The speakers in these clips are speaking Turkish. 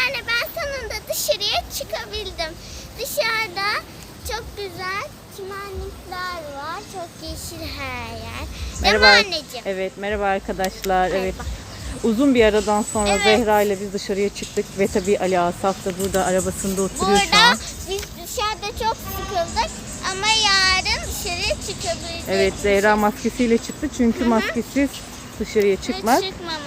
Anneanne ben sonunda dışarıya çıkabildim. Dışarıda çok güzel çimenlikler var. Çok yeşil her yer. Merhaba. Değil mi anneciğim? Evet merhaba arkadaşlar. Evet. Merhaba. Uzun bir aradan sonra Evet. Zehra ile biz dışarıya çıktık ve tabii Ali Asaf da burada arabasında oturuyor şu Burada an. biz dışarıda çok sıkıldık ama yarın dışarıya çıkabiliriz. Evet Zehra maskesiyle çıktı çünkü maskesiz dışarıya çıkmaz. Çıkmamalıyız.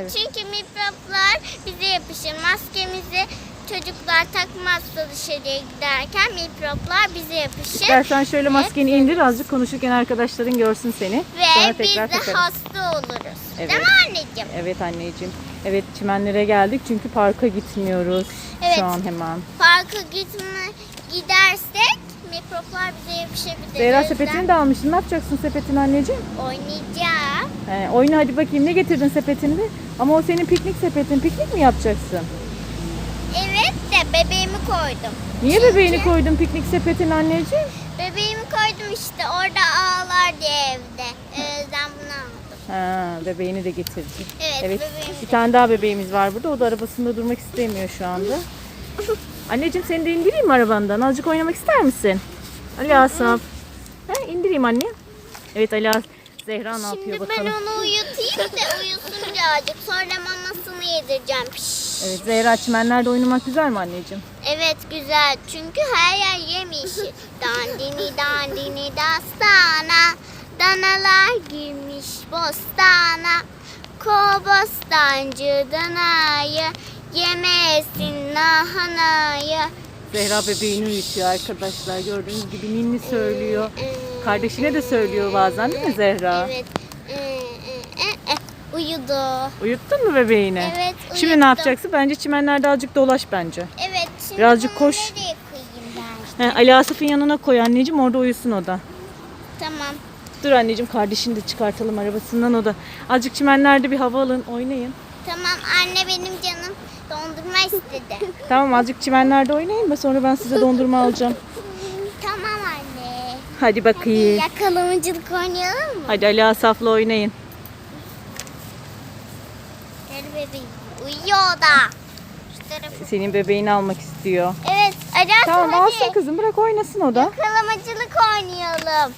Evet. Çünkü mikroplar bize yapışır. Maskemizi çocuklar takmazsa dışarıya giderken mikroplar bize yapışır. İstersen şöyle maskeni indir azıcık konuşurken arkadaşların görsün seni. Sonra Ve biz tekrar de takarız. hasta oluruz. Evet. Değil mi anneciğim? Evet anneciğim. Evet çimenlere geldik çünkü parka gitmiyoruz Evet. şu an hemen. Parka gitme gidersek mikroplar bize yapışabilir. Zehra sepetini de almışsın. Ne yapacaksın sepetini anneciğim? Oynayacağım. He, oyna hadi bakayım ne getirdin sepetini de. Ama o senin piknik sepetin. Piknik mi yapacaksın? Evet de bebeğimi koydum. Niye bebeğini koydun piknik sepetine anneciğim? Bebeğimi koydum işte orada ağlar diye evde. O yüzden bunu aldım. Ha, bebeğini de getirdin. Evet, Evet. bebeğim. Bir tane daha bebeğimiz var burada. O da arabasında durmak istemiyor şu anda. Anneciğim seni de indireyim mi arabandan? Azıcık oynamak ister misin? Ali Asaf. Ha, indireyim anne. Evet Ali Asaf. Zehra ne yapıyor Şimdi ben bakalım. onu uyutayım da uyusun birazcık. Sonra mamasını yedireceğim. Piş. Evet Zehra çimenlerde oynamak güzel mi anneciğim? Evet güzel. Çünkü her yer yemyeşil. Dandini dandini dastana. Danalar girmiş bostana. Kobostancı danayı. Yemesin lahanayı. Zehra bebeğini uyutuyor arkadaşlar. Gördüğünüz gibi ninni söylüyor. Ee, Kardeşine de söylüyor bazen değil mi Zehra? Evet. Ee, e, e, e. Uyudu. Uyuttun mu bebeğini? Evet, Şimdi uyuttum. ne yapacaksın? Bence çimenlerde azıcık dolaş bence. Evet. Şimdi Birazcık koş. Nereye koyayım ben? He, Ali Asaf'ın yanına koy anneciğim orada uyusun o da. Tamam. Dur anneciğim kardeşini de çıkartalım arabasından o da. Azıcık çimenlerde bir hava alın oynayın. Tamam anne benim canım dondurma istedi. Tamam azıcık çimenlerde oynayın da sonra ben size dondurma alacağım. Hadi bakayım. Yakalamacılık oynayalım mı? Hadi Ali Asaf'la oynayın. Gel bebeğim. Uyuyor da. Şu tarafı. Senin bebeğini almak istiyor. Evet. Aras Tamam hadi. alsın kızım bırak oynasın o da. Yakalamacılık oynayalım.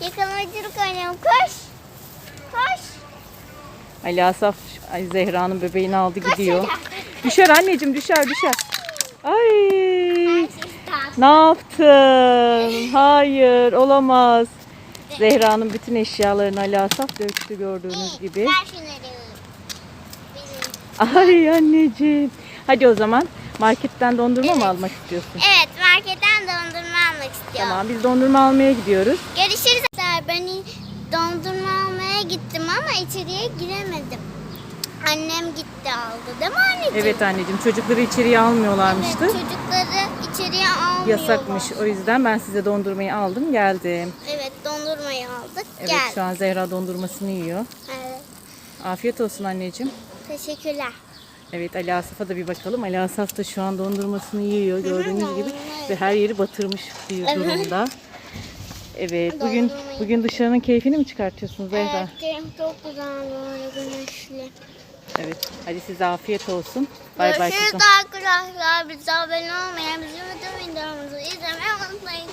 Yakalamacılık oynayalım. Koş. Koş. Ali Asaf Zehra'nın bebeğini aldı gidiyor. hadi. Düşer anneciğim düşer düşer. Ay. Ne yaptın? Hayır olamaz. Zehra'nın bütün eşyalarını Ali Asaf döktü gördüğünüz gibi. Ay anneciğim. Hadi o zaman marketten dondurma mı almak istiyorsun? Evet marketten dondurma almak istiyorum. Tamam biz dondurma almaya gidiyoruz. Görüşürüz. Ben dondurma almaya gittim ama içeriye giremedim. Annem gitti aldı değil mi anneciğim? Evet anneciğim çocukları içeriye almıyorlarmıştı. Evet, çocukları içeriye almıyorlar. Yasakmış. O yüzden ben size dondurmayı aldım geldim. Evet dondurmayı aldık. Evet Gel. şu an Zehra dondurmasını yiyor. Evet. Afiyet olsun anneciğim. Teşekkürler. Evet Ali Asaf'a da bir bakalım. Ali Asaf da şu an dondurmasını yiyor gördüğünüz gibi. Ve her yeri batırmış bir durumda. Evet bugün Dondurmayı. bugün dışarının keyfini mi çıkartıyorsunuz Zehra? Evet çok güzel böyle güneşli. Evet. Hadi size afiyet olsun. Bay bay Görüşürüz arkadaşlar. Bize abone olmayan bizim videomuzu izlemeyi unutmayın.